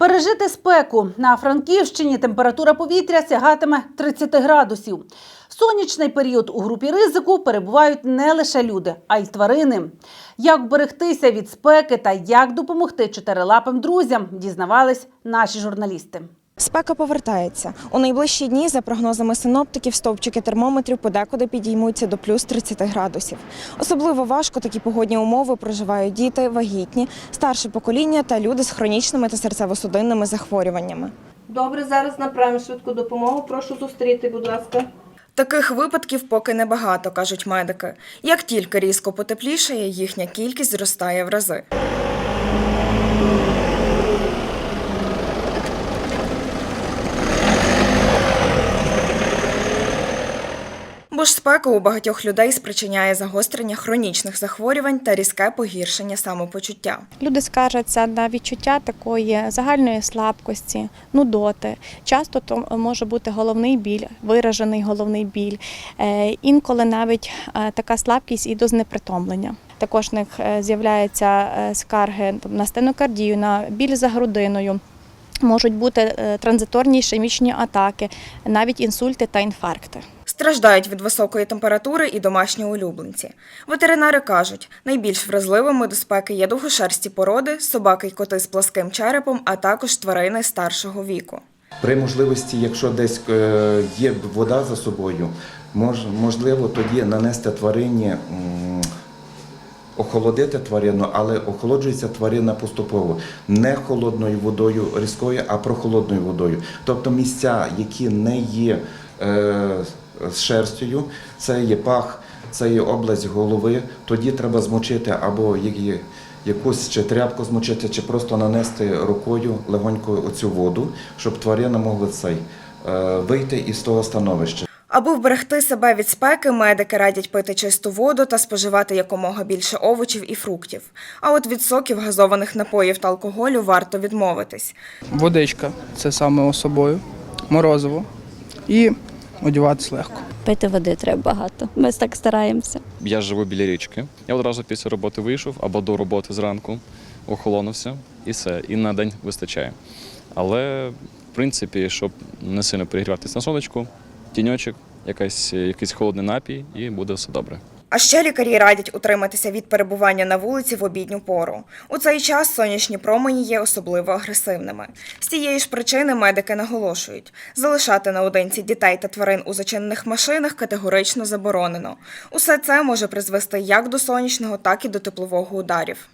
Пережити спеку на Франківщині температура повітря сягатиме 30 градусів. Сонячний період у групі ризику перебувають не лише люди, а й тварини. Як вберегтися від спеки та як допомогти чотирилапим друзям, дізнавались наші журналісти. Спека повертається. У найближчі дні, за прогнозами синоптиків, стовпчики термометрів подекуди підіймуться до плюс 30 градусів. Особливо важко такі погодні умови проживають діти, вагітні, старше покоління та люди з хронічними та серцево-судинними захворюваннями. Добре, зараз направимо швидку допомогу. Прошу зустріти, будь ласка. Таких випадків поки небагато, кажуть медики. Як тільки різко потеплішає, їхня кількість зростає в рази. Бо ж спека у багатьох людей спричиняє загострення хронічних захворювань та різке погіршення самопочуття. Люди скаржаться на відчуття такої загальної слабкості, нудоти. Часто то може бути головний біль, виражений головний біль, Е, інколи навіть е, така слабкість і до знепритомлення. Також в них е, з'являються скарги на стенокардію, на біль за грудиною. Можуть бути транзиторні ішемічні атаки, навіть інсульти та інфаркти. Страждають від високої температури і домашні улюбленці. Ветеринари кажуть, найбільш вразливими до спеки є довгошерсті породи, собаки й коти з пласким черепом, а також тварини старшого віку. При можливості, якщо десь е, є вода за собою, можливо тоді нанести тварині, охолодити тварину, але охолоджується тварина поступово не холодною водою різкою, а прохолодною водою. Тобто місця, які не є е, з шерстю, це є пах, це є область голови, тоді треба змочити або її якусь чи тряпку змочити, чи просто нанести рукою легонько оцю воду, щоб тварина могла цей е, вийти із того становища. Аби вберегти себе від спеки, медики радять пити чисту воду та споживати якомога більше овочів і фруктів. А от від соків, газованих напоїв та алкоголю варто відмовитись. Водичка це саме особою, морозиво і одягатись легко. Пити води треба багато. Ми так стараємося. Я живу біля річки. Я одразу після роботи вийшов або до роботи зранку, охолонувся і все. І на день вистачає. Але, в принципі, щоб не сильно перегріватися на сонечку, тіньочок, якась, якийсь холодний напій, і буде все добре. А ще лікарі радять утриматися від перебування на вулиці в обідню пору. У цей час сонячні промені є особливо агресивними. З цієї ж причини медики наголошують, залишати наодинці дітей та тварин у зачинених машинах категорично заборонено. Усе це може призвести як до сонячного, так і до теплового ударів.